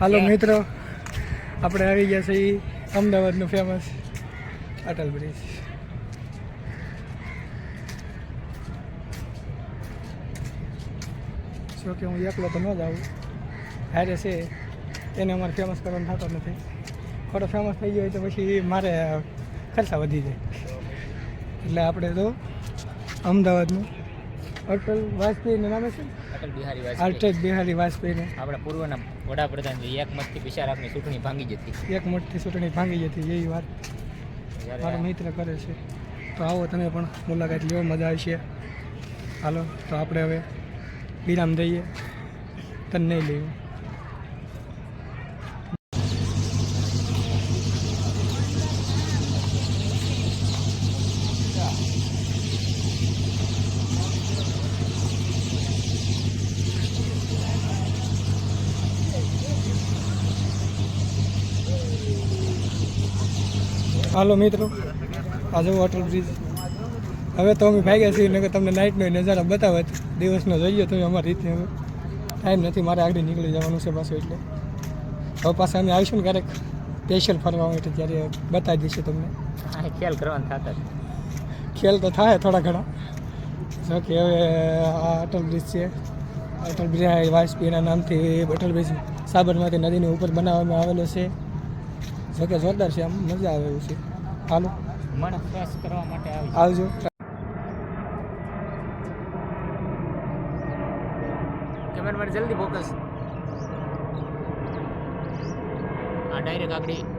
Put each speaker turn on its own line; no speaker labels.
હાલો મિત્રો. આપણે આવી ગયા છે ઈ અમદાવાદનું ફેમસ અટલ બ્રિજ જો કે હું એકલો તો ન જ આવું હારે છે. એને અમારે ફેમસ કરવાનો થતો નથી. ખોટો ફેમસ થઈ ગયો હોય તો પછી મારે ખર્ચા વધી જાય. એટલે આપણે તો અમદાવાદનું અટલ વાજપેયીનું નામે છે?
અટલ બિહારી વાજપેયી.
અટલ બિહારી વાજપેયીને.
આપણા પૂર્વના વડાપ્રધાન જે એક મતથી બિચારાકની ચૂંટણી ભાંગી જતી.
એક મતથી ચૂંટણી ભાંગી જતી એ વાત મારો મિત્ર કરે છે. તો આવો તમે પણ મુલાકાત લ્યો મજા આવશે. હાલો તો આપણે હવે વિરામ દઈએ. તને નહીં લેવું હાલો મિત્રો આ જુઓ અટલ બ્રિજ હવે તો અમે ભાગ્યા છીએ નકર તમને નાઇટનો નજારા બતાવત. દિવસનો જોઈએ તો અમારી રીતે હવે. ટાઈમ નથી મારે આગળ નીકળી જવાનું છે પાછું એટલે. હવે પાછા અમે આવીશું ને ક્યારેક સ્પેશિયલ ફરવા માટે ત્યારે બતાવી દઈશું તમને.
ખ્યાલ કરવાનું થતા.
ખેલ તો થાય થોડા ઘણા. જો કે હવે આ અટલ બ્રિજ છે. અટલ બ્રિજ વાજપેયીના નામથી અટલ બ્રિજ સાબરમતી નદીની ઉપર બનાવવામાં આવેલો છે. જો જોરદાર છે આમ મજા આવે એવું છે. હાલો.
મન ફ્રેશ કરવા માટે આવી.
આવજો.
કેમેરામેન જલ્દી ફોકસ આ ડાયરેક્ટ આગળ.